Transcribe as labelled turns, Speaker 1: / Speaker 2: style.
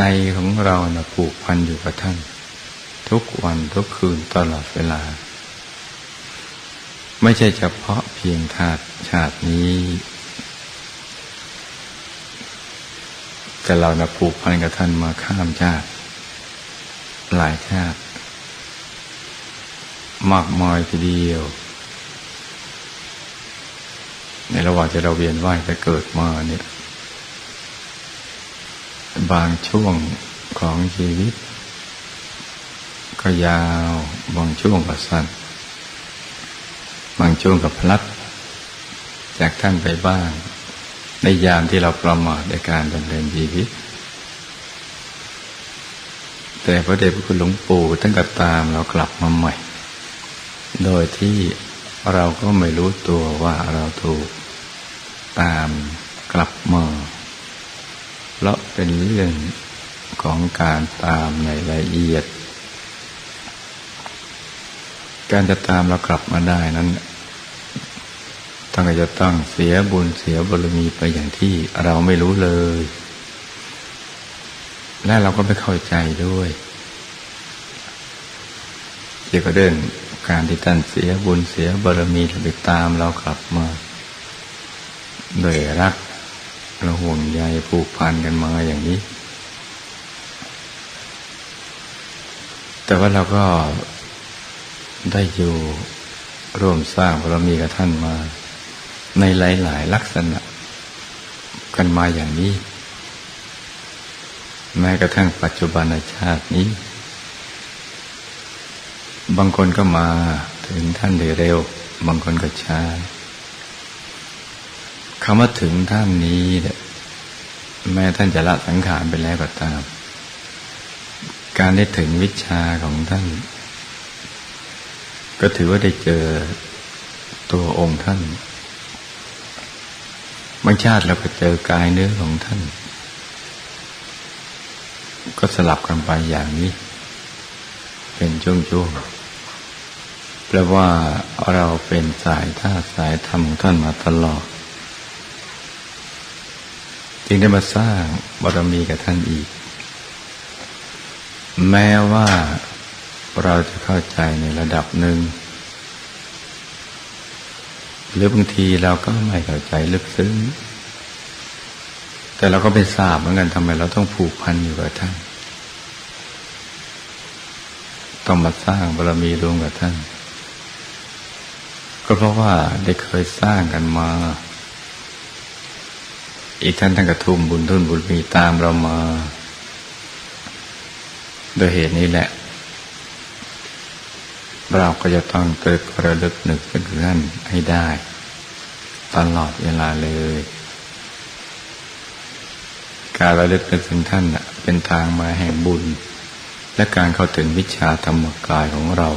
Speaker 1: ใจของเรานะผูกพันอยู่กับท่าน ทุกวันทุกคืนตลอดเวลา ไม่ใช่เฉพาะเพียงชาติชาตินี้ แต่เรานะผูกพันกับท่านมาข้ามชาติ หลายชาติ มากมายทีเดียว ในระหว่างที่เราเวียนว่ายแต่เกิดมาเนี่ย บางช่วงของชีวิต ก็ยาวบางช่วงก็สั้น บางช่วงก็พลัด จากท่านไปบ้าง ในยามที่เราประมาทในการดำเนินชีวิต แต่พระเดชพระคุณหลวงปู่ท่านก็ตามเรากลับมาใหม่ โดยที่เราก็ไม่รู้ตัวว่าเราถูกตามกลับมา เพราะเป็นเรื่องของการตามในรายละเอียด การจะตามเรากลับมาได้นั้นต้องจะต้องเสียบุญเสียบารมีไปอย่างที่เราไม่รู้เลย และเราก็ไม่เข้าใจด้วยเกี่ยวกับเรื่องการที่ท่านเสียบุญเสียบารมีไปตามเรากลับมาโดยรัก เราห่วงใยผูกพันกันมาอย่างนี้ แต่ว่าเราก็ได้อยู่ร่วมสร้างบารมีกับท่านมา ในหลาย ๆ ลักษณะ กันมาอย่างนี้ แม้กระทั่งปัจจุบันชาตินี้ บางคนก็มาถึงท่านเร็ว บางคนก็ช้า คำว่าถึงท่านนี้เนี่ยแม้ท่านจะละสังขารไปแล้วก็ตาม การได้ถึงวิชาของท่าน ก็ถือว่าได้เจอตัวองค์ท่านบางชาติเราก็เจอกายเนื้อของท่าน ก็สลับกันไปอย่างนี้ เป็นช่วงๆแปลว่าเราเป็นสายท่าสายธรรมของท่านมาตลอด จึงได้มาสร้างบารมีกับท่านอีก แม้ว่าเราจะเข้าใจในระดับหนึ่ง หรือบางทีเราก็ไม่เข้าใจลึกซึ้ง แต่เราก็ไม่ทราบเหมือนกันทำไมเราต้องผูกพันอยู่กับท่าน ต้องมาสร้างบารมีรวมกับท่าน ก็เพราะว่าได้เคยสร้างกันมา อีกท่านท่านกระทุ่มบุญทุนบุญมีตามเรามา โดยเหตุนี้แหละ เราก็จะต้องเกิดระลึกนึกถึงท่านให้ได้ ตลอดเวลาเลย การระลึกนึกถึงท่านเป็นทางมาแห่งบุญ และการเข้าถึงวิชาธรรมกายของเรา